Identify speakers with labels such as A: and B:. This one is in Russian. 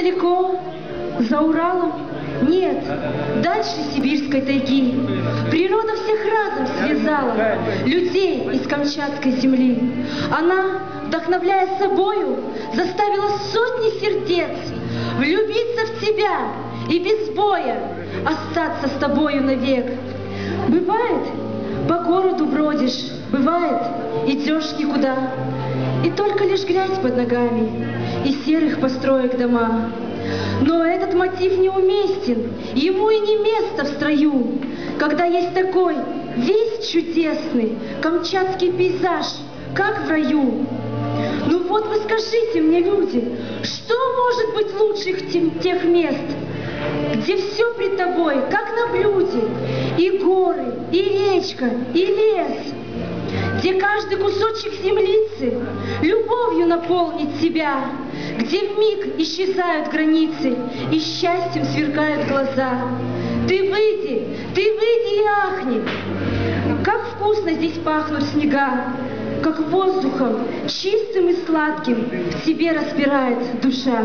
A: далеко, за Уралом? Нет, дальше сибирской тайги. Природа всех разом связала, людей из Камчатской земли. Она, вдохновляя собою, заставила сотни сердец влюбиться в тебя и без боя остаться с тобою навек. Бывает, по городу бродишь, бывает, идешь никуда, и только лишь грязь под ногами и серых построек дома. Но этот мотив неуместен, ему и не место в строю, когда есть такой весь чудесный камчатский пейзаж, как в раю. Ну вот вы скажите мне, люди, что может быть лучших тех мест, где все пред тобой, как на блюде, и горы, и речка, и лес, где каждый кусочек землицы любовью наполнит тебя, где в миг исчезают границы и счастьем сверкают глаза. Ты выйди, ты выйди и ахни, как вкусно здесь пахнут снега, как воздухом чистым и сладким в тебе распирает душа.